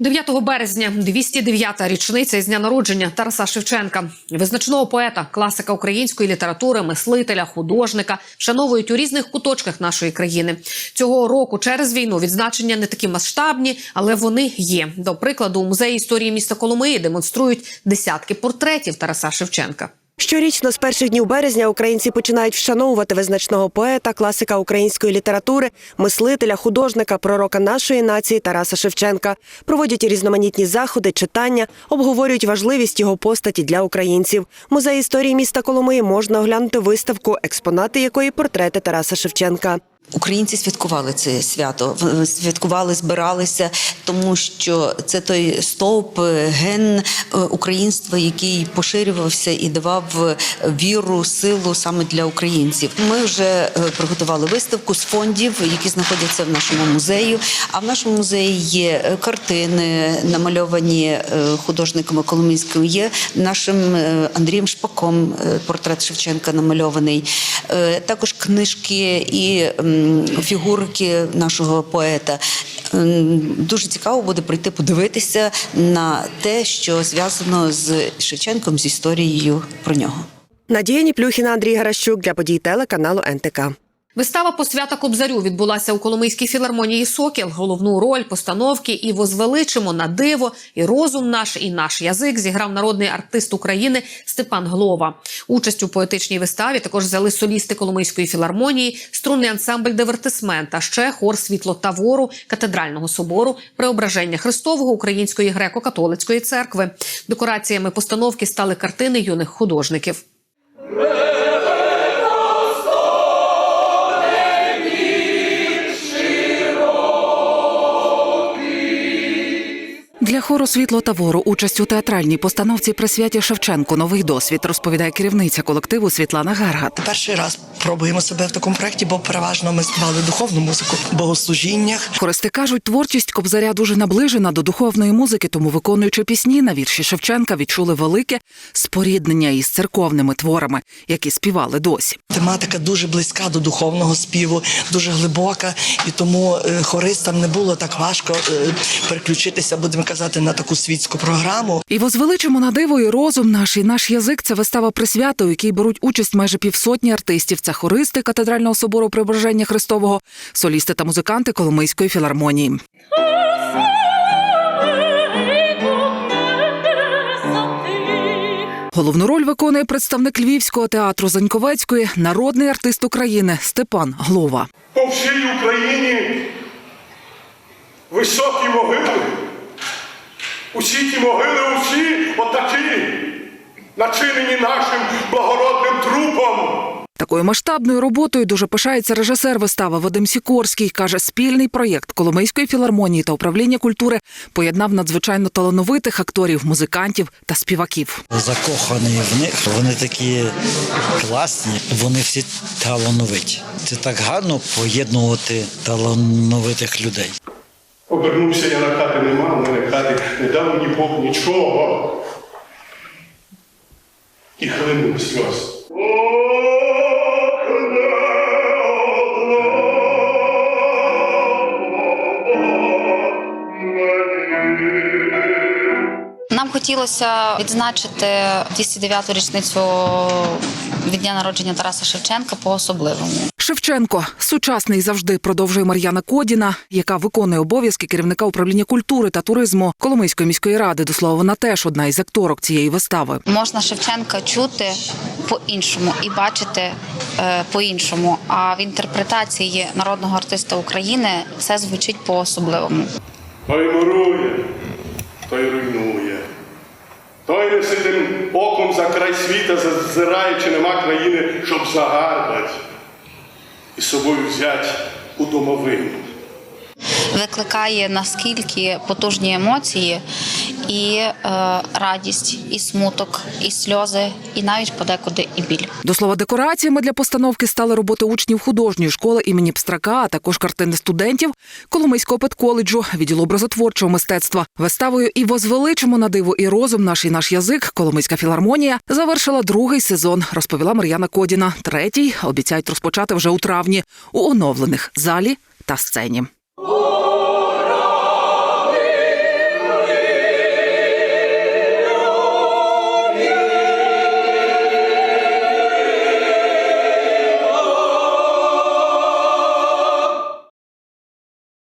9 березня 209-та річниця із дня народження Тараса Шевченка, визначного поета, класика української літератури, мислителя, художника, вшановують у різних куточках нашої країни. Цього року через війну відзначення не такі масштабні, але вони є. До прикладу, у музеї історії міста Коломиї демонструють десятки портретів Тараса Шевченка. Щорічно з перших днів березня українці починають вшановувати визначного поета, класика української літератури, мислителя, художника, пророка нашої нації Тараса Шевченка. Проводять різноманітні заходи, читання, обговорюють важливість його постаті для українців. В Музеї історії міста Коломиї можна оглянути виставку, експонати якої портрети Тараса Шевченка. Українці святкували це свято, святкували, збиралися, тому що це той стовп, е, ген е, українства, який поширювався і давав е, віру, силу саме для українців. Ми вже приготували виставку з фондів, які знаходяться в нашому музеї. А в нашому музеї є картини, намальовані художниками Коломийською. Є нашим Андрієм Шпаком портрет Шевченка намальований. Також книжки і фігурки нашого поета. Дуже цікаво буде прийти подивитися на те, що зв'язано з Шевченком, з історією про нього. Надія Ніплюхіна, Андрій Гаращук для подій телеканалу НТК. Вистава посвята Кобзарю відбулася у Коломийській філармонії Сокіл. Головну роль постановки і возвеличимо на диво, і розум наш, і наш язик зіграв народний артист України Степан Глова. Участь у поетичній виставі також взяли солісти Коломийської філармонії, струнний ансамбль Дивертисмент, а ще хор світло Тавору катедрального собору Преображення Христового Української греко-католицької церкви. Декораціями постановки стали картини юних художників. Хору світло Тавору участь у театральній постановці при святі Шевченку новий досвід розповідає керівниця колективу Світлана Гаргат. Перший раз пробуємо себе в такому проєкті, бо переважно ми співали духовну музику в богослужіннях. Хористи кажуть, творчість Кобзаря дуже наближена до духовної музики, тому виконуючи пісні на вірші Шевченка, відчули велике споріднення із церковними творами, які співали досі. Тематика дуже близька до духовного співу, дуже глибока, і тому е, хористам не було так важко е, переключитися, будемо казати, на таку світську програму. І возвеличимо на диво і розум наш і наш язик. Це вистава присвята, у якій беруть участь майже півсотні артистів. Це хористи катедрального собору Преображення Христового, солісти та музиканти Коломийської філармонії. Головну роль виконує представник Львівського театру Заньковецької, народний артист України Степан Глова. по всій Україні високі могили. Усі ті могили, усі отакі, начинені нашим. Такою масштабною роботою дуже пишається режисер вистави Вадим Сікорський. каже, спільний проєкт Коломийської філармонії та управління культури поєднав надзвичайно талановитих акторів, музикантів та співаків. закоханий в них. Вони такі класні, вони всі талановиті. Це так гарно поєднувати талановитих людей. Обернувся я на хати, нема, в мене хати, не дав мені Бог нічого. І хлинув сльоз. Нам хотілося відзначити 209-ту річницю від дня народження Тараса Шевченка по особливому. Шевченко сучасний завжди продовжує Мар'яна Кодіна, яка виконує обов'язки керівника управління культури та туризму Коломийської міської ради. До слова, вона теж одна із акторок цієї вистави. Можна Шевченка чути по-іншому і бачити е, по-іншому. А в інтерпретації народного артиста України це звучить по-особливому. Той мурує, той руйнує. Той не сидим оком за край світа, зазираючи нема країни, щоб загарбать і собою взять у домовину. Викликає наскільки потужні емоції, і е, радість, і смуток, і сльози, і навіть подекуди і біль. До слова, декораціями для постановки стали роботи учнів художньої школи імені Пстрака, а також картини студентів Коломийського педколеджу, відділу образотворчого мистецтва. Виставою і возвеличимо на диво і розум наш і наш язик. Коломийська філармонія завершила другий сезон, розповіла Мар'яна Кодіна. Третій обіцяють розпочати вже у травні у оновлених залі та сцені.